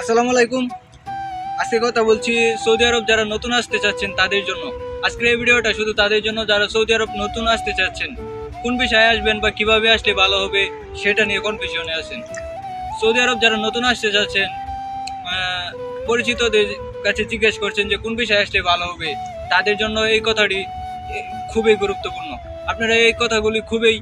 আসসালামু আলাইকুম। আজকে কথা বলছি সৌদি আরব যারা নতুন আসতে চাচ্ছেন তাদের জন্য। আজকের এই ভিডিওটা শুধু তাদের জন্য, যারা সৌদি আরব নতুন আসতে চাচ্ছেন, কোন বিষয়ে আসবেন বা কীভাবে আসলে ভালো হবে সেটা নিয়ে কনফিউশনে আছেন। সৌদি আরব যারা নতুন আসতে চাচ্ছেন পরিচিতদের কাছে জিজ্ঞেস করছেন যে কোন বিষয়ে আসলে ভালো হবে, তাদের জন্য এই কথাটি খুবই গুরুত্বপূর্ণ। আপনারা এই কথাগুলি খুবই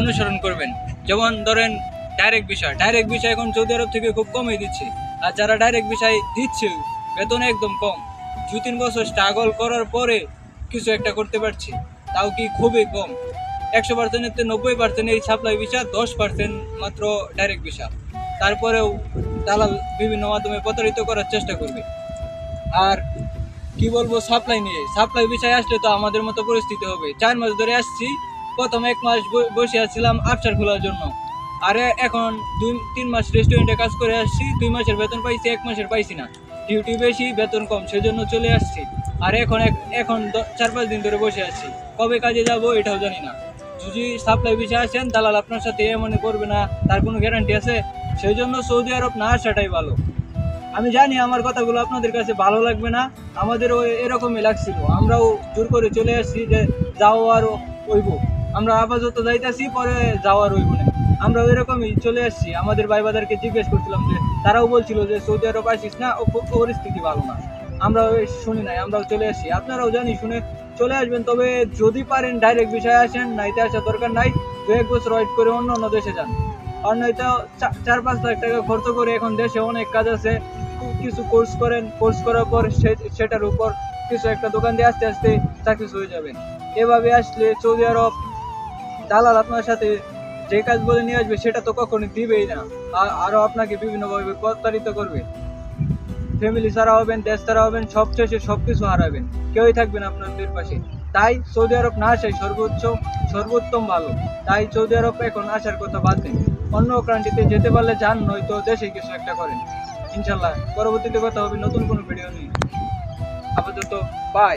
অনুসরণ করবেন। যেমন ধরেন ডাইরেক্ট বিষয় ডাইরেক্ট বিষয় এখন সৌদি আরব থেকে খুব কমই দিচ্ছে। আর যারা ডাইরেক্ট বিষয় দিচ্ছে, বেতন একদম কম। দু তিন বছর স্ট্রাগল করার পরে কিছু একটা করতে পারছি, তাও কি খুবই কম। একশো পার্সেন্টের নব্বই পার্সেন্ট এই সাপ্লাই ভিসা দশ পার্সেন্ট মাত্র ডাইরেক্ট ভিসা তারপরেও দালাল বিভিন্ন মাধ্যমে প্রতারিত করার চেষ্টা করবে। আর কি বলব সাপ্লাই নিয়ে? সাপ্লাই বিষয় আসলে তো আমাদের মতো পরিস্থিতি হবে। চার মাস ধরে আসছি, প্রথম এক মাস বসে আসছিলাম আফসার খোলার জন্য। আরে এখন দুই, তিন মাস রেস্টুরেন্টে কাজ করে আসছি, দুই মাসের বেতন পাইছি, এক মাসের পাইছি না। ডিউটি বেশি, বেতন কম, সেজন্য চলে আসছি। আর এখন এখন চার, পাঁচ দিন ধরে বসে আছি। কবে কাজে যাব এটাও জানি না। যদি সাপ্লাই বিষয় আসেন, দালাল আপনার সাথে এমন করবে না, তার কোনো গ্যারান্টি আছে? সেই জন্য সৌদি আরব না আসাটাই ভালো। আমি জানি আমার কথাগুলো আপনাদের কাছে ভালো লাগবে না, আমাদেরও এরকমই লাগছিল। আমরাও জোর করে চলে আসছি যে যাও আর ওইব আমরা আপাতত যাইতেছি, পরে যাওয়ার ওইব না। আমরাও এরকমই চলে আসছি। আমাদের ভাই বাজারকে জিজ্ঞেস করছিলাম যে, তারাও বলছিল যে, সৌদি আরব আসিস না, ও পরিস্থিতি ভালো না। আমরাও এই শুনি নাই, আমরাও চলে আসছি। আপনারাও জানি, শুনে চলে আসবেন। তবে যদি পারেন ডাইরেক্ট বিষয়ে আসেন, নাইতে আসার দরকার নাই। দু এক বছর ওয়েট করে অন্য অন্য দেশে যান। আর নয়তো চার পাঁচ লাখ টাকা খরচ করে এখন দেশে অনেক কাজ আছে। কিছু কোর্স করেন। কোর্স করার পর সেটার উপর কিছু একটা দোকান দিয়ে আস্তে আস্তে চাকরি হয়ে যাবেন এভাবে আসলে সৌদি আরব দালাল আপনার সাথে যে কাজ বলে নিয়ে আসবে সেটা তো কখনোই দিবেই না। আর আরও আপনাকে বিভিন্নভাবে প্রতারিত করবে। ফ্যামিলি ছাড়া হবেন, দেশ ছাড়া হবেন, সব শেষে সব কিছু হারাবেন। কেউই থাকবেন আপনাদের পাশে। তাই সৌদি আরব না আসাই সর্বোচ্চ, সর্বোত্তম ভালো। তাই সৌদি আরব এখন আসার কথা বাদ দেন। অন্য কান্ট্রিতে যেতে পারলে যান, নয়তো দেশে কিছু একটা করেন। ইনশাল্লাহ পরবর্তীতে কথা হবে নতুন কোনো ভিডিও নিয়ে। আপাতত বাই